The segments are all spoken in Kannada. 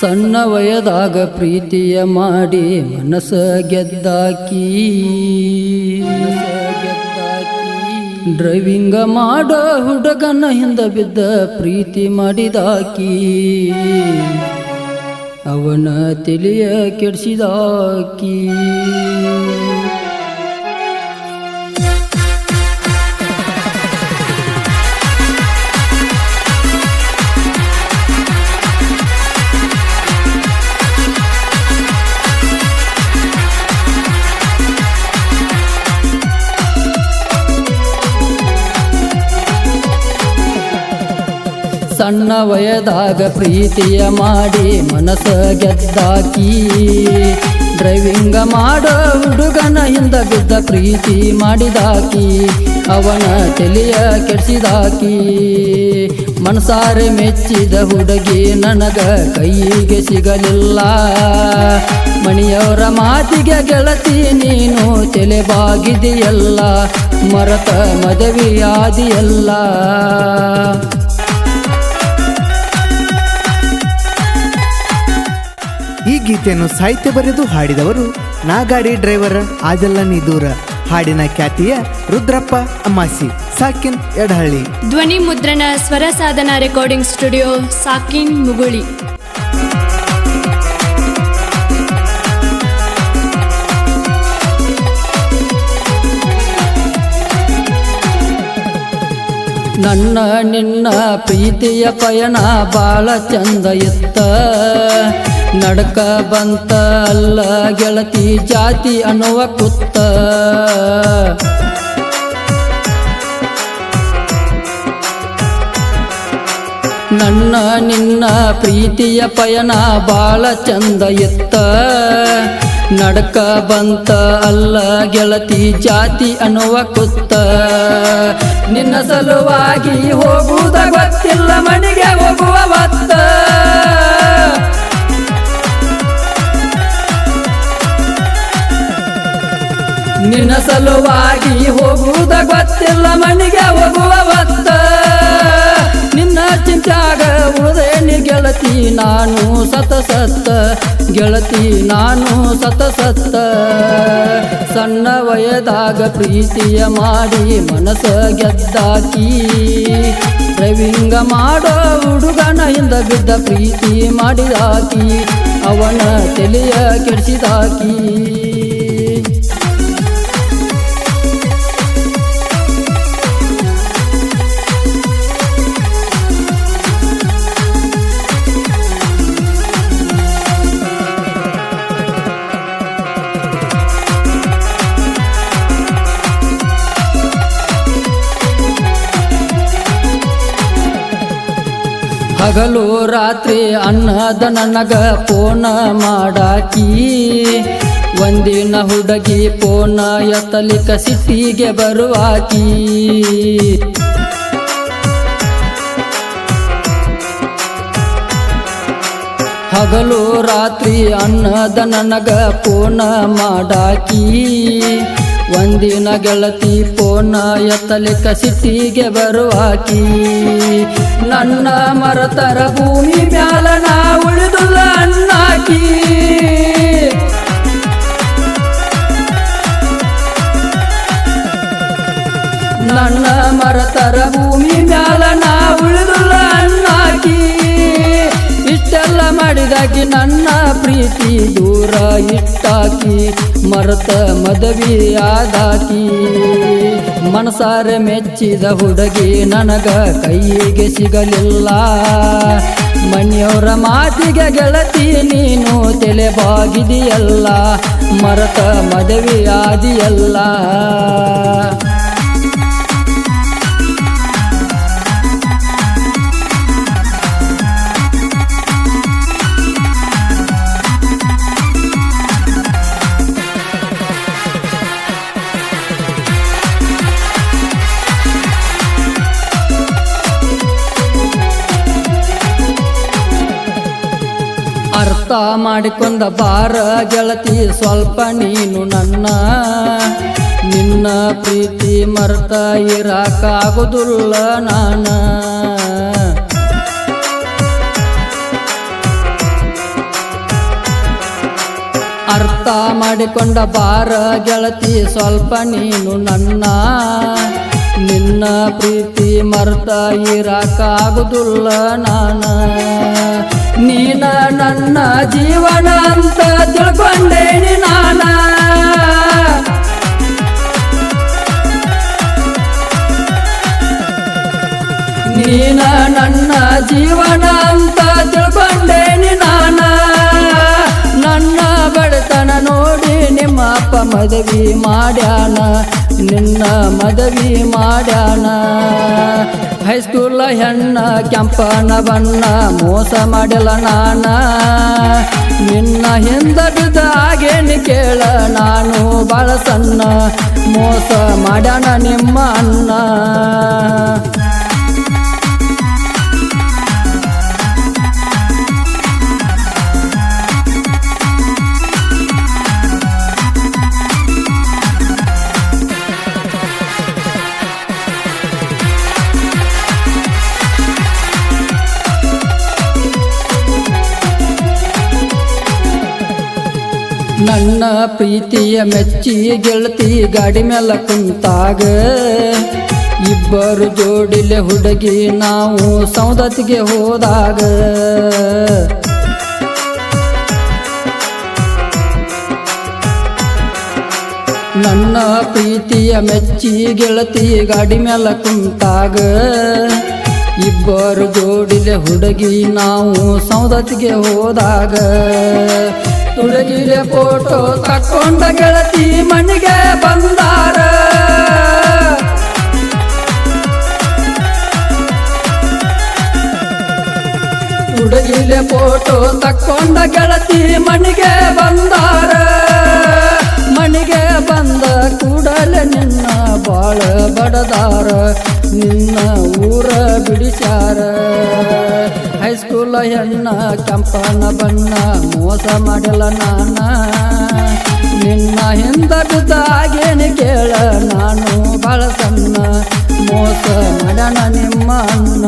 ಸಣ್ಣ ವಯದಾಗ ಪ್ರೀತಿಯ ಮಾಡಿ ಮನಸ್ಸ ಗೆದ್ದಾಕಿ. ಡ್ರೈವಿಂಗ ಮಾಡ ಹುಡುಗನ ಹಿಂದ ಬಿದ್ದ ಪ್ರೀತಿ ಮಾಡಿದಾಕಿ. ಅವನ ತಿಳಿಯ ಕೆಡಿಸಿದಾಕಿ. ಸಣ್ಣ ವಯದಾಗ ಪ್ರೀತಿಯ ಮಾಡಿ ಮನಸ ಗೆದ್ದಾಕಿ. ಡ್ರೈವಿಂಗ ಮಾಡೋ ಹುಡುಗನ ಹಿಂದ ಬಿದ್ದ ಪ್ರೀತಿ ಮಾಡಿದಾಕಿ. ಅವನ ತಲೆಯ ಕೆಡಿಸಿದಾಕಿ. ಮನಸಾರೆ ಮೆಚ್ಚಿದ ಹುಡುಗಿ ನನಗ ಕೈಗೆ ಸಿಗಲಿಲ್ಲ. ಮಣಿಯವರ ಮಾತಿಗೆ ಗೆಳತಿ ನೀನು ತಲೆ ಬಾಗಿದೆಯಲ್ಲ ಮರತ ಮದವಿಯಾದಿಯಲ್ಲ. ಈ ಗೀತೆಯನ್ನು ಸಾಹಿತ್ಯ ಬರೆದು ಹಾಡಿದವರು ನಾಗಾಡಿ ಡ್ರೈವರ್ ಆಜಲ್ಲ ನಿದೂರ ಹಾಡಿನ ಖ್ಯಾತಿಯ ರುದ್ರಪ್ಪ ಅಮಾಸಿ ಸಾಕಿನ್ ಎಡಹಳ್ಳಿ ಧ್ವನಿ ಮುದ್ರಣ ಸ್ವರ ಸಾಧನಾ ರೆಕಾರ್ಡಿಂಗ್ ಸ್ಟುಡಿಯೋ ಸಾಕಿನ್ ಮುಗುಳಿ. ನನ್ನ ನಿನ್ನ ಪ್ರೀತಿಯ ಪಯಣ ಬಾಳ ಚಂದ ಇತ್ತ. ನಡಕ ಬಂತ ಅಲ್ಲ ಗೆಳತಿ ಜಾತಿ ಅನ್ನುವ ಕುತ್ತ. ನನ್ನ ನಿನ್ನ ಪ್ರೀತಿಯ ಪಯಣ ಬಾಳ ಚಂದ ಎತ್ತ ನಡಕ ಬಂತ ಅಲ್ಲ ಗೆಳತಿ ಜಾತಿ ಅನ್ನುವ ಕುತ್ತ. ನಿನ್ನ ಸಲುವಾಗಿ ಹೋಗುವುದ ಗೊತ್ತಿಲ್ಲ ಮನೆಗೆ ಹೋಗುವ ಹೊತ್ತ ನಿನ್ನ ಸಲುವಾಗಿ ಹೋಗುವುದ ಗೊತ್ತಿಲ್ಲ, ಮಣ್ಣಿಗೆ ಹೋಗುವ ಹೊತ್ತ ನಿನ್ನ ಚಿಂತಾಗ ಉಳದೇನಿ ಗೆಳತಿ, ನಾನು ಸತ ಸತ್ತ. ಗೆಳತಿ, ನಾನು ಸತ ಸತ್ತ. ಸಣ್ಣ ವಯದಾಗ ಪ್ರೀತಿಯ ಮಾಡಿ ಮನಸ ಗೆದ್ದಾಕಿ. ಡ್ರೈವಿಂಗ ಮಾಡೋ ಹುಡುಗನ ಹಿಂದ ಬಿದ್ದ ಪ್ರೀತಿ ಮಾಡಿದಾಕಿ. ಅವನ ತಲೆಯ ಕೆಡಿಸಿದಾಕಿ. ಹಗಲು ರಾತ್ರಿ ಅನ್ನದ ನನಗ ಪೋನ ಮಾಡಾಕಿ, ಒಂದಿನ ಹುಡುಗಿ ಪೋನ ಎತ್ತಲಿಕ ಸಿಟ್ಟಿಗೆ ಬರುವಾಕಿ. ಹಗಲು ರಾತ್ರಿ ಅನ್ನದ ನನಗ ಪೋನ ಮಾಡಾಕಿ ಒಂದಿನ ಗೆಳತಿ ಪೋನ ಎತ್ತಲೆ ಸಿಟ್ಟಿಗೆ ಬರುವಾಕಿ. ನನ್ನ ಮರತರ ಭೂಮಿ ಮ್ಯಾಲ ನಾ ಉಳಿದು ಅಣ್ಣಾಕಿ ನನ್ನ ಮರತರ ಭೂಮಿ ಮ್ಯಾಲ ನಾ ಉಳಿದು ಅಣ್ಣಾಕಿ ಇಷ್ಟೆಲ್ಲ ಮಾಡಿದಾಗಿ ನನ್ನ ಪ್ರೀತಿ ದೂರ ಇಟ್ಟಾಕಿ, ಮರತ ಮದವಿ ಆದಾಕಿ. ಮನಸಾರೆ ಮೆಚ್ಚಿದ ಹುಡುಗಿ ನನಗ ಕೈಗೆ ಸಿಗಲಿಲ್ಲ. ಮನೆಯವರ ಮಾತಿಗೆ ಗೆಳತಿ ನೀನು ತಲೆ ಬಾಗಿದೆಯಲ್ಲ ಮರತ ಮದವಿ ಆದಿಯಲ್ಲ. ಅರ್ಥ ಮಾಡಿಕೊಂಡ ಬಾರ ಗೆಳತಿ, ಸ್ವಲ್ಪ ನೀನು ನನ್ನ, ನಿನ್ನ ಪ್ರೀತಿ ಮರ್ತ ಇರಾಕಾಗುದಿಲ್ಲ ನಾನ. ಅರ್ಥ ಮಾಡಿಕೊಂಡ ಬಾರ ಗೆಳತಿ, ಸ್ವಲ್ಪ ನೀನು ನನ್ನ, ನಿನ್ನ ಪ್ರೀತಿ ಮರ್ತ ಇರಕ್ಕಾಗುದಿಲ್ಲ ನಾನ. ನೀನ ನನ್ನ ಜೀವನ ಅಂತ ತಿಳ್ಕೊಂಡೇನಿ ನಾನ. ನೀನ ನನ್ನ ಜೀವನ ಅಂತ ತಿಳ್ಕೊಂಡೇನಿ ನಾನ. ನನ್ನ ಬಡತನ ನೋಡಿ ನಿಮ್ಮ ಅಪ್ಪ ಮದವಿ ಮಾಡ್ಯಾನ, ನಿನ್ನ ಮದವಿ ಮಾಡ್ಯಾನ. ಹೈಸ್ಕೂಲ ಹೆಣ್ಣ ಕೆಂಪನ ಬಣ್ಣ ಮೋಸ ಮಾಡಿಲ್ಲ ನಾನ. ನಿನ್ನ ಹಿಂದ ಕೇಳ, ನಾನು ಬಾಳ ಸಣ್ಣ. ಮೋಸ ಮಾಡ್ಯಾನ ನಿಮ್ಮ ಅಣ್ಣ. ನನ್ನ ಪ್ರೀತಿಯ ಮೆಚ್ಚಿ ಗೆಳತಿ ಗಾಡಿ ಮೇಲೆ ಕುಂತಾಗ. ಇಬ್ಬರು ಜೋಡಿಲೆ ಹುಡುಗಿ ನಾವು ಸೌದತ್ತಿಗೆ ಹೋದಾಗ. ನನ್ನ ಪ್ರೀತಿಯ ಮೆಚ್ಚಿ ಗೆಳತಿ ಗಾಡಿ ಮೇಲೆ ಕುಂತಾಗ. ಇಬ್ಬರು ಜೋಡಿಲೆ ಹುಡುಗಿ ನಾವು ಸೌದತ್ತಿಗೆ ಹೋದಾಗ. ಹುಡುಗಿಲೆ ಫೋಟೋ ತಕ್ಕೊಂಡ ಗೆಳತಿ ಮಣಿಗೆ ಬಂದಾರ. ತುಳಗಿಲೆ ಫೋಟೋ ತಕ್ಕೊಂಡ ಗೆಳತಿ ಮಣಿಗೆ ಬಂದಾರ. ಮಣಿಗೆ ಬಂದ ಕೂಡಲೇ ನಿನ್ನ ಬಾಳ ಬಡದಾರ. ನಿನ್ನ ಊರ ಬಿಡಿಸ್ಯಾರ. ಹೈಸ್ಕೂಲ್ ಹೆಣ್ಣ ಕೆಂಪನ ಬಣ್ಣ, ಮೋಸ ಮಾಡಲ್ಲ ನಾನ. ನಿನ್ನ ಹಿಂದ ಬಿದ್ದಾಗೇನು ಕೇಳ, ನಾನು ಬಾಳ ಸಣ್ಣ, ಮೋಸ ಮಾಡಣ ನಿಮ್ಮ ಅಣ್ಣ.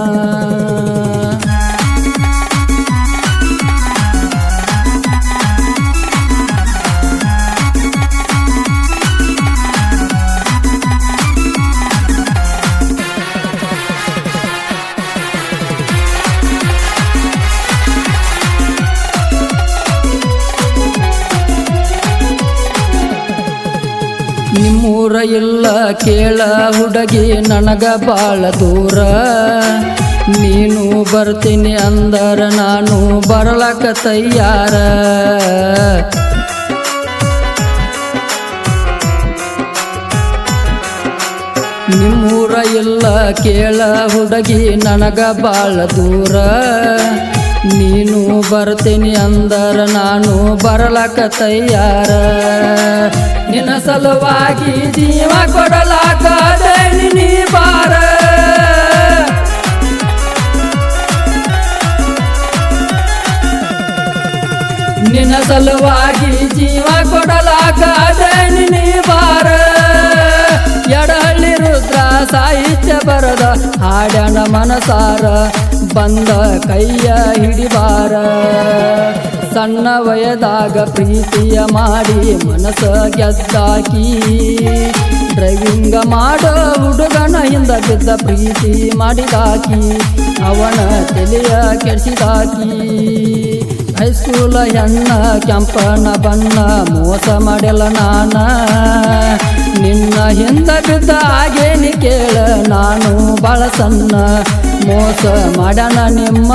ನಿಮ್ಮೂರ ಇಲ್ಲ ಕೇಳ ಹುಡುಗಿ ನನಗ ಬಾಳ ದೂರ. ನೀನು ಬರ್ತೀನಿ ಅಂದರ ನಾನು ಬರಲಕ ತಯ್ಯಾರ ನಿಮ್ಮೂರ ಇಲ್ಲ ಕೇಳ ಹುಡುಗಿ ನನಗ ಬಾಳ ದೂರ. ನೀನು ಬರ್ತೀನಿ ಅಂದರ ನಾನು ಬರಲಕ ತಯ್ಯಾರ ನಿನ್ನ ಸಲುವಾಗಿ ಜೀವ ಕೊಡಲಾಕ ನೀ ಬಾರ. ನಿನ್ನ ಸಲುವಾಗಿ ಜೀವ ಕೊಡಲಾಕ ನೀ ಬಾರ. ಎಡಹಳ್ಳಿ ರುದ್ರ ಸಾಹಿತ್ಯ ಬರದ ಹಾಡ್ಯಾನ ಮನಸಾರ. ಬಂದ ಕೈಯ ಹಿಡಿಬಾರ ಸಣ್ಣ ವಯದಾಗ ಪ್ರೀತಿಯ ಮಾಡಿ ಮನಸ ಗೆದ್ದಾಕಿ. ಡ್ರೈವಿಂಗ ಮಾಡೋ ಹುಡುಗನ ಹಿಂದ ಬಿದ್ದ ಪ್ರೀತಿ ಮಾಡಿದಾಕಿ. ಅವನ ತಲೆಯ ಕೆಡಿಸಿದಾಕಿ. ಹೈಸ್ಕೂಲ ಹೆಣ್ಣ ಕೆಂಪನ ಬಣ್ಣ ಮೋಸ ಮಾಡಿಲ್ಲ ನಾನ. ನಿನ್ನ ಹಿಂದ ಬಿದ್ದ ಹಾಗೇನಿ ಕೇಳ ನಾನು ಬಾಳ ಸಣ್ಣ ಮೋಸ ಮಾಡಣ ನಿಮ್ಮ